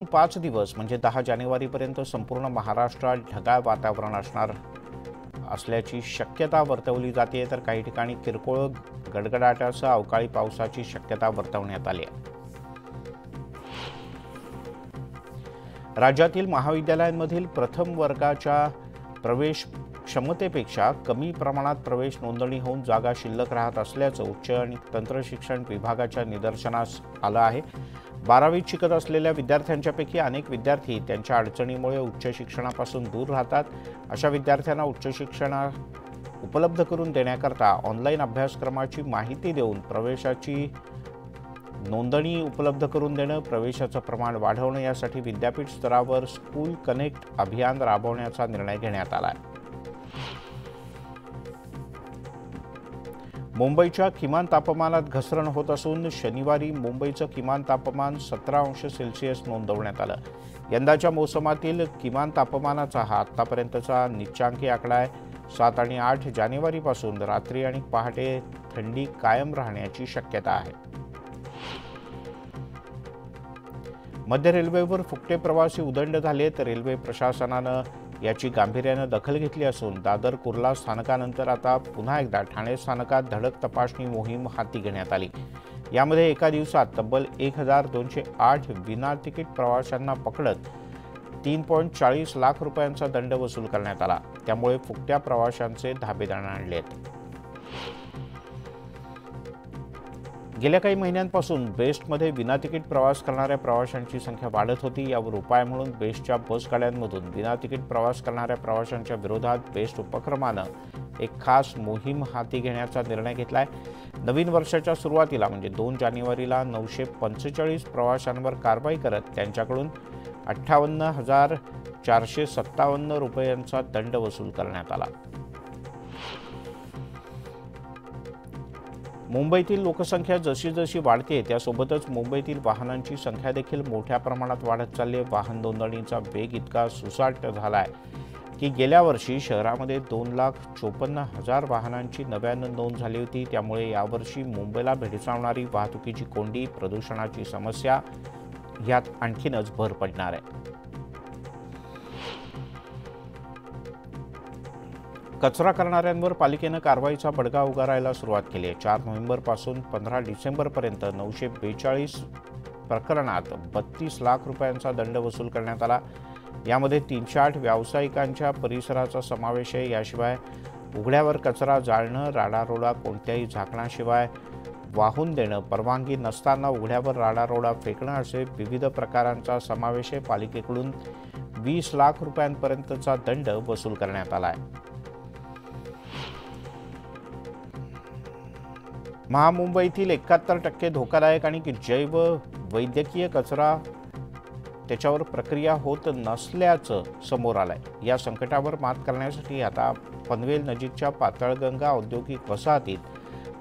पाच दिवस म्हणजे दहा जानेवारीपर्यंत संपूर्ण महाराष्ट्रात ढगाळ वातावरण असणार असल्याची शक्यता वर्तवली जाते तर काही ठिकाणी किरकोळ गडगडाटासह अवकाळी पावसाची शक्यता वर्तवण्यात आली आहे. राज्यातील महाविद्यालयांमधील प्रथम वर्गाच्या प्रवेश क्षमतेपेक्षा कमी प्रमाणात प्रवेश नोंदणी होऊन जागा शिल्लक राहत असल्याचं उच्च आणि तंत्रशिक्षण विभागाच्या निदर्शनास आलं आहे. बारावीत शिकत असलेल्या विद्यार्थ्यांच्यापैकी अनेक विद्यार्थी त्यांच्या अडचणीमुळे उच्च शिक्षणापासून दूर राहतात. अशा विद्यार्थ्यांना उच्च शिक्षण उपलब्ध करून देण्याकरता ऑनलाईन अभ्यासक्रमाची माहिती देऊन प्रवेशाची नोंदणी उपलब्ध करून देणं प्रवेशाचं प्रमाण वाढवणं यासाठी विद्यापीठ स्तरावर स्कूल कनेक्ट अभियान राबवण्याचा निर्णय घेण्यात आला आहे मुंबईच्या किमान तापमानात घसरण होत असून शनिवारी मुंबईचं किमान तापमान सतरा अंश सेल्सिअस नोंदवण्यात आलं. यंदाच्या मोसमातील किमान तापमानाचा हा आत्तापर्यंतचा निच्चांकी आकडा आहे. सात आणि आठ जानेवारीपासून रात्री आणि पहाटे थंडी कायम राहण्याची शक्यता आहे. मध्य रेल्वेवर फुकटे प्रवासी उदंड झाले तर रेल्वे प्रशासनानं याची गांभीर्यानं दखल घेतली असून दादर कुर्ला स्थानकानंतर आता पुन्हा एकदा ठाणे स्थानकात धडक तपासणी मोहीम हाती घेण्यात आली. यामध्ये एका दिवसात तब्बल एक हजार दोनशे आठ विना तिकीट प्रवाशांना पकडत तीन पॉईंट चाळीस लाख रुपयांचा दंड वसूल करण्यात आला. त्यामुळे फुकट्या प्रवाशांचे धाबेदाण आणलेत गेल्या काही महिन्यांपासून बेस्टमध्ये विनातिकीट प्रवास करणाऱ्या प्रवाशांची संख्या वाढत होती. यावर उपाय म्हणून बेस्टच्या बस गाड्यांमधून विनातिकीट प्रवास करणाऱ्या प्रवाशांच्या विरोधात बेस्ट उपक्रमानं एक खास मोहीम हाती घेण्याचा निर्णय घेतला आहे नवीन वर्षाच्या सुरुवातीला म्हणजे दोन जानेवारीला नऊशे पंचेचाळीस प्रवाशांवर कारवाई करत त्यांच्याकडून अठ्ठावन्न हजार चारशे सत्तावन्न रुपयांचा दंड वसूल करण्यात आला. मुंबईतील लोकसंख्या जशी जशी वाढते त्यासोबतच मुंबईतील वाहनांची संख्या देखील मोठ्या प्रमाणात वाढत चालली आहे. वाहन नोंदणीचा वेग इतका सुसाट झाला आहे की गेल्या वर्षी शहरामध्ये दोन लाख चोपन्न हजार वाहनांची नव्यानं नोंद झाली होती. त्यामुळे यावर्षी मुंबईला भेडसावणारी वाहतुकीची कोंडी प्रदूषणाची समस्या यात आणखीनच भर पडणार आहे. कचरा करणाऱ्यांवर पालिकेनं कारवाईचा बडगा उगारायला सुरुवात केली आहे. चार नोव्हेंबरपासून पंधरा डिसेंबरपर्यंत नऊशे बेचाळीस प्रकरणात बत्तीस लाख रुपयांचा दंड वसूल करण्यात आला. यामध्ये तीनशे आठ व्यावसायिकांच्या परिसराचा समावेश आहे. याशिवाय उघड्यावर कचरा जाळणं राडारोडा कोणत्याही झाकणाशिवाय वाहून देणं परवानगी नसताना उघड्यावर राडारोडा फेकणं असे विविध प्रकारांचा समावेश आहे. पालिकेकडून वीस लाख रुपयांपर्यंतचा दंड वसूल करण्यात आला आहे. महामुंबईतील एकाहत्तर टक्के धोकादायक आणि जैव वैद्यकीय कचरा त्याच्यावर प्रक्रिया होत नसल्याचं समोर आलंय. या संकटावर मात करण्यासाठी आता पनवेल नजीकच्या पातळगंगा औद्योगिक वसाहतीत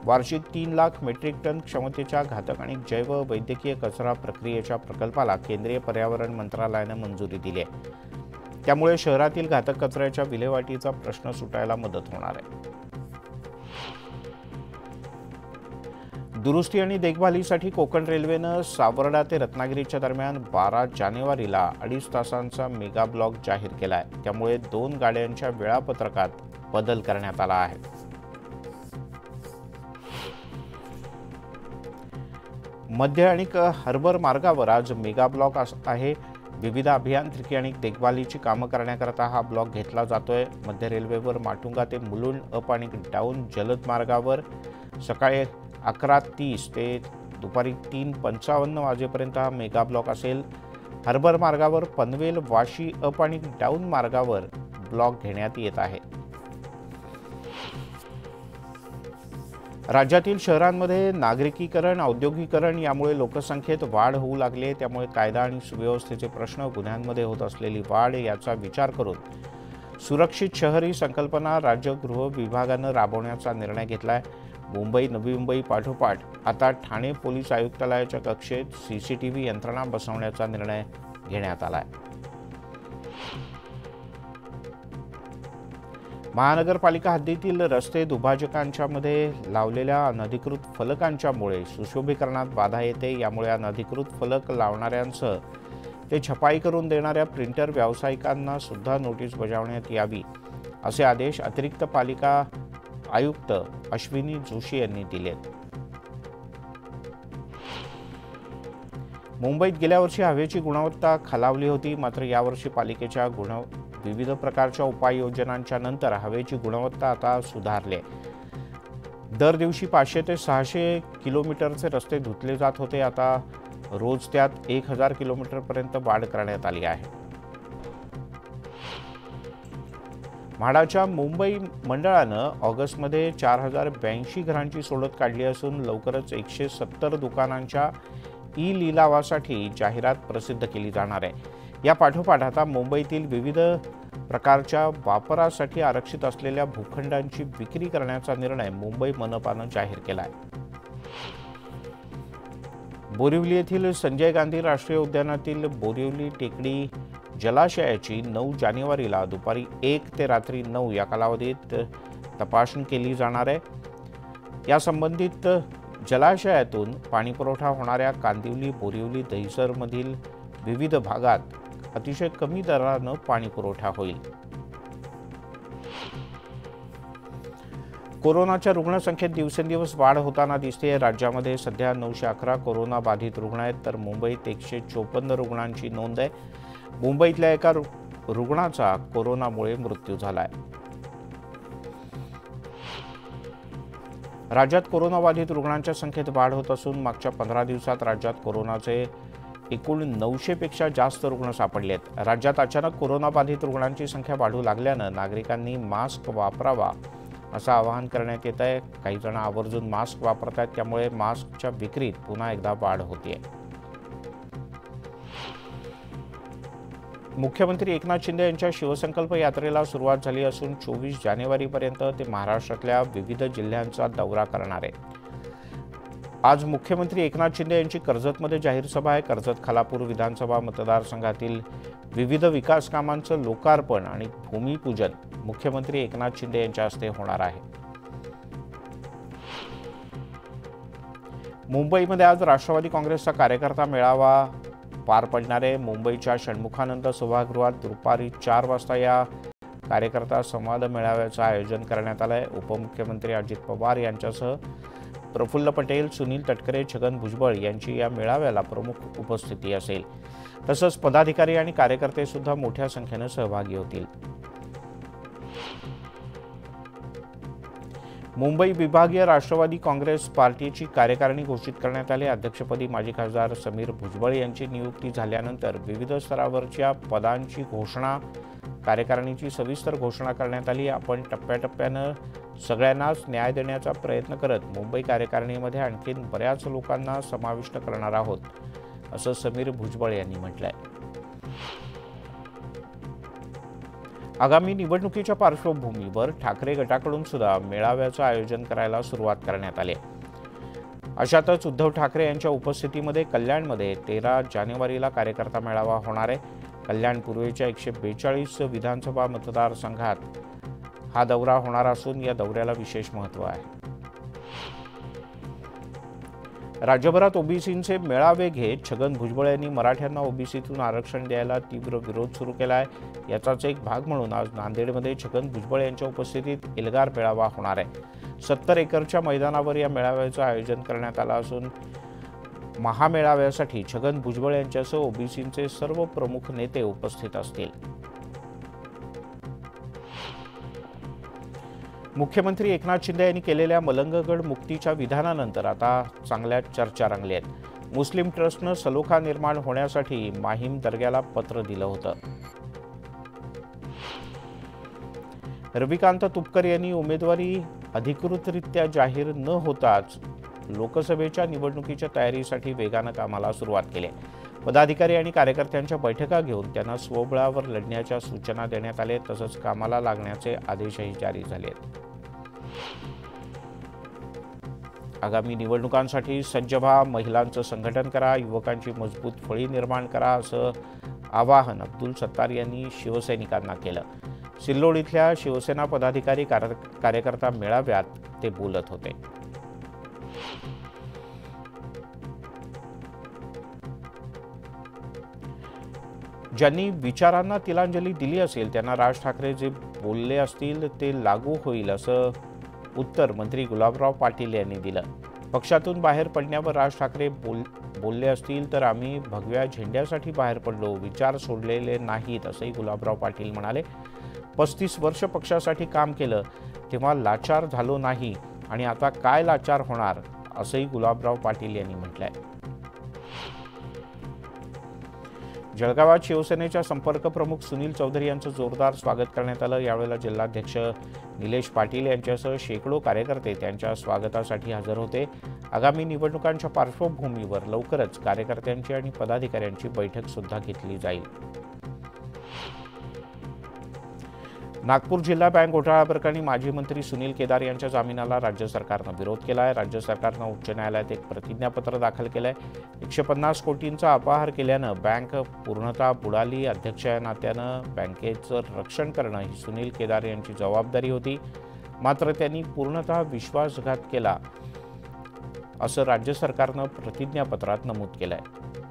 वार्षिक तीन लाख मेट्रिक टन क्षमतेच्या घातक आणि जैव वैद्यकीय कचरा प्रक्रियेच्या प्रकल्पाला केंद्रीय पर्यावरण मंत्रालयानं मंजुरी दिली आहे. त्यामुळे शहरातील घातक कचऱ्याच्या विल्हेवाटीचा प्रश्न सुटायला मदत होणार आहे. दुरुस्ती आणि देखभालीसाठी कोकण रेल्वेनं सावर्डा ते रत्नागिरीच्या दरम्यान बारा जानेवारीला अडीच तासांचा मेगा ब्लॉक जाहीर केला आहे त्यामुळे दोन गाड्यांच्या वेळापत्रकात बदल करण्यात आला आहे. मध्य आणि हर्बर मार्गावर आज मेगा ब्लॉक आहे. विविध अभियांत्रिकी आणि देखभालीची कामं करण्याकरता हा ब्लॉक घेतला जातोय. मध्य रेल्वेवर माटुंगा ते मुलुंड अप आणि डाऊन जलद मार्गावर सकाळी अकरा तीस ते दुपारी तीन पंचावन्न वाजेपर्यंत हा मेगा ब्लॉक असेल. हर्बर मार्गावर पनवेल वाशी अप आणि डाऊन मार्गावर ब्लॉक घेण्यात येत आहे. राज्यातील शहरांमध्ये नागरिकीकरण औद्योगिकरण यामुळे लोकसंख्येत वाढ होऊ लागली त्यामुळे कायदा आणि सुव्यवस्थेचे प्रश्न गुन्ह्यांमध्ये होत असलेली वाढ याचा विचार करून सुरक्षित शहर ही संकल्पना राज्य गृह विभागानं राबवण्याचा निर्णय घेतला आहे मुंबई नवी मुंबई पाठोपाठ. आता ठाणे पोलीस आयुक्तालयाच्या कक्षेत सी सी टी व्ही यंत्रणा बसवण्याचा निर्णय घेण्यात आला आहे महानगरपालिका हद्दीतील रस्ते दुभाजकांच्या मध्ये लावलेल्या अनधिकृत फलकांच्यामुळे सुशोभीकरणात बाधा येते. यामुळे अनधिकृत फलक लावणाऱ्यांसह ते छपाई करून देणाऱ्या प्रिंटर व्यावसायिकांना सुद्धा नोटीस बजावण्यात यावी असे आदेश अतिरिक्त पालिका आयुक्त अश्विनी जोशी यांनी दिलेत. मुंबईत गेल्या वर्षी हवेची गुणवत्ता खालावली होती मात्र यावर्षी पालिकेच्या गुण विविध प्रकारच्या उपाययोजनांच्या नंतर हवेची गुणवत्ता आता सुधारली. दर दिवशी पाचशे ते सहाशे किलोमीटरचे रस्ते धुतले जात होते आता रोज त्यात एक हजार किलोमीटरपर्यंत वाढ करण्यात आली आहे. म्हाडाच्या मुंबई मंडळानं ऑगस्टमध्ये चार हजार ब्याऐंशी घरांची सोडत काढली असून लवकरच एकशे सत्तर दुकानांच्या ई लिलावासाठी जाहिरात प्रसिद्ध केली जाणार आहे. या पाठोपाठ आता मुंबईतील विविध प्रकारच्या वापरासाठी आरक्षित असलेल्या भूखंडांची विक्री करण्याचा निर्णय मुंबई मनपानं जाहीर केला आहे बोरिवली येथील संजय गांधी राष्ट्रीय उद्यानातील बोरिवली टेकडी जलाशयाची नऊ जानेवारीला दुपारी एक ते रात्री नऊ या कालावधीत तपासणी केली जाणार आहे. या संबंधित जलाशयातून पाणीपुरवठा होणाऱ्या कांदिवली बोरिवली दहिसरमधील विविध भागात अतिशय कमी दरानं पाणीपुरवठा होईल. कोरोनाच्या रुग्णसंख्येत दिवसेंदिवस वाढ होताना दिसते राज्यामध्ये सध्या नऊशे अकरा कोरोना बाधित रुग्ण आहेत तर मुंबईत एकशे चोपन्न रुग्णांची नोंद आहे. मुंबईतल्या एका रुग्णाचा कोरोनामुळे मृत्यू झालाय. राज्यात कोरोनाबाधित रुग्णांच्या संख्येत वाढ होत असून मागच्या पंधरा दिवसात राज्यात कोरोनाचे एकूण नऊशेपेक्षा जास्त रुग्ण सापडले आहेत राज्यात अचानक कोरोनाबाधित रुग्णांची संख्या वाढू लागल्यानं नागरिकांनी मास्क वापरावा असं आवाहन करण्यात येत आहे काही जण आवर्जून मास्क वापरत आहेत त्यामुळे मास्कच्या विक्रीत पुन्हा एकदा वाढ होतीये. मुख्यमंत्री एकनाथ शिंदे यांच्या शिवसंकल्प यात्रेला सुरुवात झाली असून चोवीस जानेवारीपर्यंत ते महाराष्ट्रातल्या विविध जिल्ह्यांचा दौरा करणार आहेत. आज मुख्यमंत्री एकनाथ शिंदे यांची कर्जतमध्ये जाहीर सभा आहे. कर्जत खालापूर विधानसभा मतदारसंघातील विविध विकास कामांचं लोकार्पण आणि भूमिपूजन मुख्यमंत्री एकनाथ शिंदे यांच्या हस्ते होणार आहे. मुंबईमध्ये आज राष्ट्रवादी काँग्रेसचा कार्यकर्ता मेळावा पार पडणारे मुंबईच्या षण्मुखानंद सभागृहात दुपारी चार वाजता या कार्यकर्ता संवाद मेळाव्याचं आयोजन करण्यात आलं आहे उपमुख्यमंत्री अजित पवार यांच्यासह प्रफुल्ल पटेल सुनील तटकरे छगन भुजबळ यांची या मेळाव्याला प्रमुख उपस्थिती असेल. तसंच पदाधिकारी आणि कार्यकर्ते सुद्धा मोठ्या संख्येनं सहभागी होतील. मुंबई विभागीय राष्ट्रवादी काँग्रेस पार्टीची कार्यकारिणी घोषित करण्यात आली. अध्यक्षपदी माजी खासदार समीर भुजबळ यांची नियुक्ती झाल्यानंतर विविध स्तरावरच्या पदांची घोषणा कार्यकारिणीची सविस्तर घोषणा करण्यात आली. आपण टप्प्याटप्प्यानं सगळ्यांनाच न्याय देण्याचा प्रयत्न करत मुंबई कार्यकारिणीमध्ये आणखीन बऱ्याच लोकांना समाविष्ट करणार आहोत असं समीर भुजबळ यांनी म्हटलं आहे आगामी निवडणुकीच्या पार्श्वभूमीवर ठाकरे गटाकडून सुद्धा मेळाव्याचं आयोजन करायला सुरुवात करण्यात आली अशातच उद्धव ठाकरे यांच्या उपस्थितीमध्ये कल्याणमध्ये तेरा जानेवारीला कार्यकर्ता मेळावा होणार आहे. कल्याण पूर्वेच्या एकशे बेचाळीस विधानसभा मतदारसंघात हा दौरा होणार असून या दौऱ्याला विशेष महत्त्व आहे. राज्यभरात ओबीसींचे मेळावे घेत छगन भुजबळ यांनी मराठ्यांना ओबीसीतून आरक्षण द्यायला तीव्र विरोध सुरू केला आहे याचाच एक भाग म्हणून आज नांदेडमध्ये छगन भुजबळ यांच्या उपस्थितीत एल्गार मेळावा होणार आहे. सत्तर एकरच्या मैदानावर या मेळाव्याचं आयोजन करण्यात आलं असून महामेळाव्यासाठी छगन भुजबळ यांच्यासह ओबीसींचे सर्व प्रमुख नेते उपस्थित असतील. मुख्यमंत्री एकनाथ शिंदे यांनी केलेल्या मलंगगड मुक्तीच्या विधानानंतर आता चांगल्या चर्चा रंगल्या आहेत. मुस्लिम ट्रस्टनं सलोखा निर्माण होण्यासाठी माहीम दर्ग्याला पत्र दिलं होतं. रविकांत तुपकर यांनी उमेदवारी अधिकृतरित्या जाहीर न होताच लोकसभेच्या निवडणुकीच्या तयारीसाठी वेगानं कामाला सुरुवात केली पदाधिकारी आणि कार्यकर्त्यांच्या बैठका घेऊन त्यांना स्वबळावर लढण्याच्या सूचना देण्यात आल्या तसंच कामाला लागण्याचे आदेशही जारी झाले आहेत. आगामी निवडणुकांसाठी सज्ज व्हा महिलांचं संघटन करा युवकांची मजबूत फळी निर्माण करा असं आवाहन अब्दुल सत्तार यांनी शिवसैनिकांना केलं. सिल्लोड इथल्या शिवसेना पदाधिकारी कार्यकर्ता मेळाव्यात ते बोलत होते. ज्यांनी विचारांना तिलांजली दिली असेल त्यांना राज ठाकरे जे बोलले असतील ते लागू होईल असं उत्तर मंत्री गुलाबराव पाटील यांनी दिलं. पक्षातून बाहेर पडण्यावर राज ठाकरे बोल बोलले असतील तर आम्ही भगव्या झेंड्यासाठी बाहेर पडलो विचार सोडलेले नाहीत असंही गुलाबराव पाटील म्हणाले. पस्तीस वर्ष पक्षासाठी काम केलं तेव्हा लाचार झालो नाही आणि आता काय लाचार होणार असंही गुलाबराव पाटील यांनी म्हटलं आहे जळगावात शिवसेनेच्या संपर्क प्रमुख सुनील चौधरी यांचं जोरदार स्वागत करण्यात आलं. यावेळेला जिल्हाध्यक्ष निलेश पाटील यांच्यासह शेकडो कार्यकर्ते त्यांच्या स्वागतासाठी हजर होते. आगामी निवडणुकांच्या पार्श्वभूमीवर लवकरच कार्यकर्त्यांची आणि पदाधिकाऱ्यांची बैठक सुद्धा घेतली जाईल. नागपूर जिल्हा बँक घोटाळा प्रकरणी माजी मंत्री सुनील केदार यांच्या जामिनाला राज्य सरकारनं विरोध केला आहे राज्य सरकारनं उच्च न्यायालयात एक प्रतिज्ञापत्र दाखल केलं आहे एकशे पन्नास कोटींचा अपहार केल्यानं बँक पूर्णतः बुडाली. अध्यक्ष या नात्यानं बँकेचं रक्षण करणं ही सुनील केदार यांची जबाबदारी होती. मात्र त्यांनी पूर्णतः विश्वासघात केला असं राज्य सरकारनं प्रतिज्ञापत्रात नमूद केलं आहे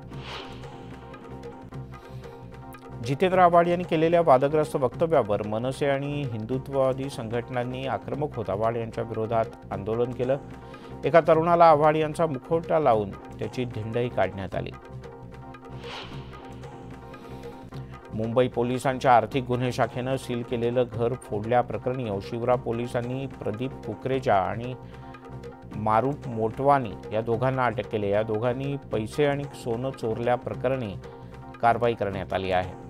जितेंद्र आव्हाड यांनी केलेल्या वादग्रस्त वक्तव्यावर मनसे आणि हिंदुत्ववादी संघटनांनी आक्रमक होत आव्हाड यांच्या विरोधात आंदोलन केलं. एका तरुणाला आव्हाड यांचा मुखवटा लावून त्याची धिंडही काढण्यात आली. मुंबई पोलिसांच्या आर्थिक गुन्हे शाखेनं सील केलेलं घर फोडल्याप्रकरणी औशिवरा पोलिसांनी प्रदीप कुकरेजा आणि मारूप मोटवानी या दोघांना अटक केली. या दोघांनी पैसे आणि सोनं चोरल्याप्रकरणी कारवाई करण्यात आली आहे.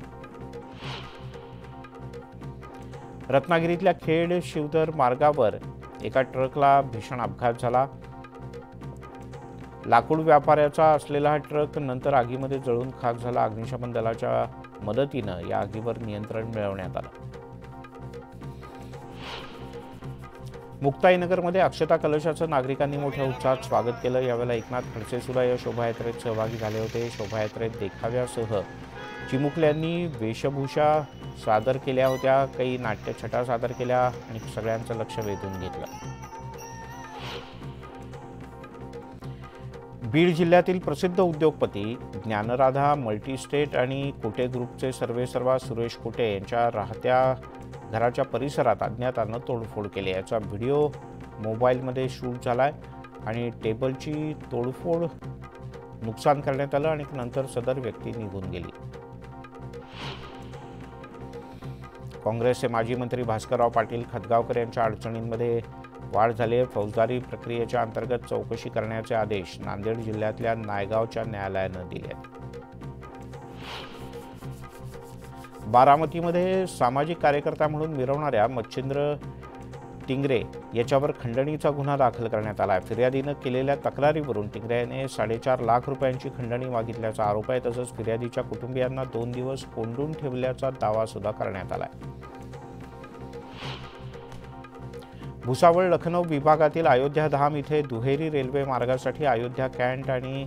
रत्नागिरीतल्या खेड शिवदर मार्गावर एका ट्रकला भीषण अपघात झाला. लाकूड व्यापाऱ्याचा असलेला हा ट्रक नंतर आगीमध्ये जळून खाक झाला. अग्निशमन दलाच्या मदतीनं या आगीवर नियंत्रण मिळवण्यात आलं. मुक्ताईनगरमध्ये अक्षता कलशाचं नागरिकांनी मोठ्या उत्साहात स्वागत केलं. यावेळेला एकनाथ खडसे सुद्धा या शोभायात्रेत सहभागी झाले होते. शोभायात्रेत देखाव्यासह चिमुकल्यांनी वेशभूषा सादर केल्या होत्या काही नाट्यछटा सादर केल्या आणि सगळ्यांचं लक्ष वेधून घेतलं. बीड जिल्ह्यातील प्रसिद्ध उद्योगपती ज्ञानराधा मल्टीस्टेट आणि कोटे ग्रुपचे सर्वेसर्वा सुरेश कोटे यांच्या राहत्या घराच्या परिसरात अज्ञातानं तोडफोड केली. याचा व्हिडिओ मोबाईलमध्ये शूट झाला आहे आणि टेबलची तोडफोड नुकसान करण्यात आलं आणि नंतर सदर व्यक्ती निघून गेली. काँग्रेसचे माजी मंत्री भास्करराव पाटील खतगावकर यांच्या अडचणींमध्ये वाढ झाली आहे. फौजदारी प्रक्रियेच्या अंतर्गत चौकशी करण्याचे आदेश नांदेड जिल्ह्यातल्या नायगावच्या न्यायालयानं दिले आहेत. बारामतीमध्ये सामाजिक कार्यकर्ता म्हणून मिरवणाऱ्या मच्छिंद्र टिंगरे याच्यावर खंडणीचा गुन्हा दाखल करण्यात आला आहे फिर्यादीनं केलेल्या तक्रारीवरून टिंगरे याने साडेचार लाख रुपयांची खंडणी मागितल्याचा आरोप आहे तसंच फिर्यादीच्या कुटुंबियांना दोन दिवस कोंडून ठेवल्याचा दावा सुद्धा करण्यात आला आहे भुसावळ लखनौ विभागातील अयोध्या धाम इथे दुहेरी रेल्वे मार्गासाठी अयोध्या कॅन्ट आणि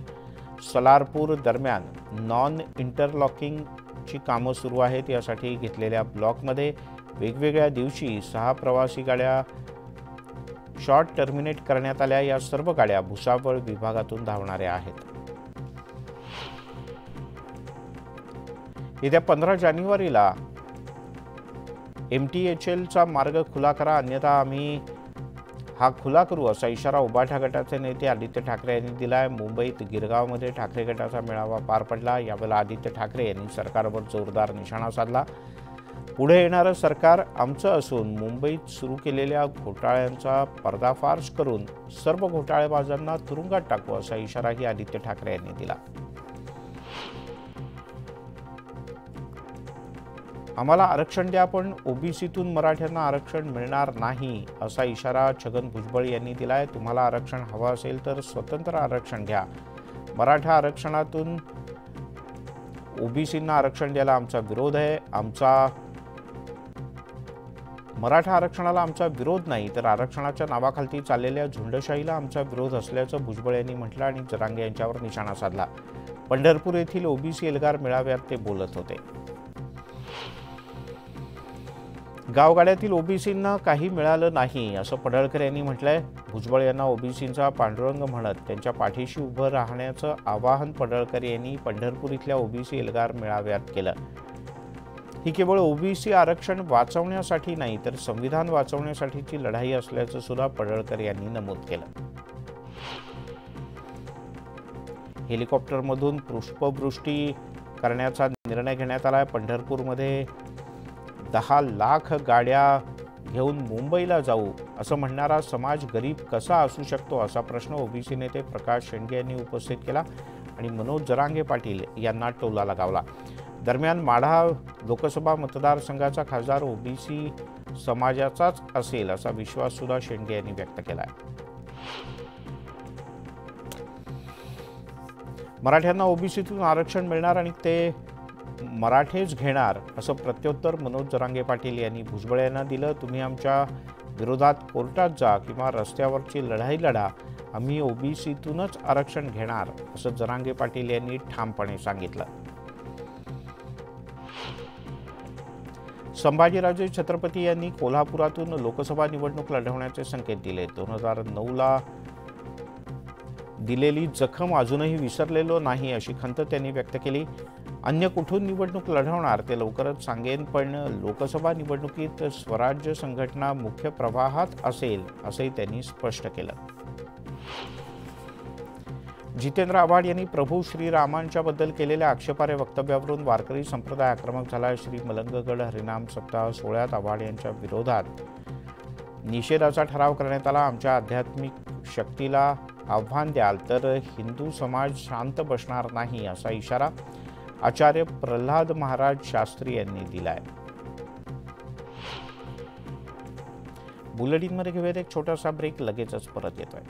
सलारपूर दरम्यान नॉन इंटरलॉकिंगची कामं सुरू आहेत यासाठी घेतलेल्या ब्लॉकमध्ये वेगवेगळ्या दिवशी सहा प्रवासी गाड्या शॉर्ट टर्मिनेट करण्यात आल्या. या सर्व गाड्या भुसावळ विभागातून धावणाऱ्या आहेत. येत्या पंधरा जानेवारीला एम टी एच एलचा मार्ग खुला करा. अन्यथा आम्ही हा खुला करू असा इशारा उभाठा गटाचे नेते आदित्य ठाकरे यांनी दिला आहे मुंबईत गिरगावमध्ये ठाकरे गटाचा मेळावा पार पडला. यावेळेला आदित्य ठाकरे यांनी सरकारवर जोरदार निशाणा साधला. पुढे येणारं सरकार आमचं असून मुंबईत सुरू केलेल्या घोटाळ्यांचा पर्दाफाश करून सर्व घोटाळेबाजांना तुरुंगात टाकू असा इशाराही आदित्य ठाकरे यांनी दिला. आम्हाला आरक्षण द्या पण ओबीसीतून मराठ्यांना आरक्षण मिळणार नाही असा इशारा छगन भुजबळ यांनी दिलाय. तुम्हाला आरक्षण हवं असेल तर स्वतंत्र आरक्षण घ्या. मराठा आरक्षणातून ओबीसींना आरक्षण द्यायला आमचा विरोध आहे. आमचा मराठा आरक्षणाला आमचा विरोध नाही तर आरक्षणाच्या नावाखालती चाललेल्या झुंडशाहीला आमचा विरोध असल्याचं भुजबळ यांनी म्हटलं आणि जरांगे यांच्यावर निशाणा साधला. पंढरपूर येथील ओबीसी एल्गार मेळाव्यात ते बोलत होते. गावगाड्यातील ओबीसींना काही मिळालं नाही असं पडळकर यांनी म्हटलंय. भुजबळ यांना ओबीसींचा पांडुरंग म्हणत त्यांच्या पाठीशी उभं राहण्याचं आवाहन पडळकर यांनी पंढरपूर इथल्या ओबीसी एल्गार मेळाव्यात केलं. ही केवळ ओबीसी आरक्षण वाचवण्यासाठी नाही तर संविधान वाचवण्यासाठीची लढाई असल्याचं सुद्धा पडळकर यांनी नमूद केलं. हेलिकॉप्टरमधून पुष्पवृष्टी करण्याचा निर्णय घेण्यात आला आहे पंढरपूरमध्ये दहा लाख गाड्या घेऊन मुंबईला जाऊ असं म्हणणारा समाज गरीब कसा असू शकतो असा प्रश्न ओबीसी नेते प्रकाश शेंडगे यांनी उपस्थित केला आणि मनोज जरांगे पाटील यांना टोला लगावला. दरम्यान माढा लोकसभा मतदारसंघाचा खासदार ओबीसी समाजाचाच असेल असा विश्वास सुद्धा शेंडगे यांनी व्यक्त केला आहे मराठ्यांना ओबीसीतून आरक्षण मिळणार आणि ते मराठेच घेणार असं प्रत्युत्तर मनोज जरांगे पाटील यांनी भुजबळ यांना दिलं. तुम्ही आमच्या विरोधात कोर्टात जा किंवा रस्त्यावरची लढाई लढा. आम्ही ओबीसीतूनच आरक्षण घेणार असं जरांगे पाटील यांनी ठामपणे सांगितलं. संभाजीराजे छत्रपती यांनी कोल्हापुरातून लोकसभा निवडणूक लढवण्याचे संकेत दिले. दोन हजार नऊला दिलेली जखम अजूनही विसरलेलो नाही अशी खंत त्यांनी व्यक्त केली. अन्य कुठून निवडणूक लढवणार ते लवकरच सांगेन पण लोकसभा निवडणुकीत स्वराज्य संघटना मुख्य प्रवाहात असेल असंही त्यांनी स्पष्ट केलं. जितेंद्र आव्हाड यांनी प्रभू श्रीरामांच्याबद्दल केलेल्या आक्षेपार्ह वक्तव्यावरून वारकरी संप्रदाय आक्रमक झाला. श्री मलंगगड हरिनाम सप्ताह सोहळ्यात आव्हाड यांच्या विरोधात निषेधाचा ठराव करण्यात आला. आमच्या आध्यात्मिक शक्तीला आव्हान द्याल तर हिंदू समाज शांत बसणार नाही असा इशारा आचार्य प्रल्हाद महाराज शास्त्री यांनी दिलाय. बुलेटिनमध्ये घेऊयात एक छोटासा ब्रेक लगेचच परत येतोय.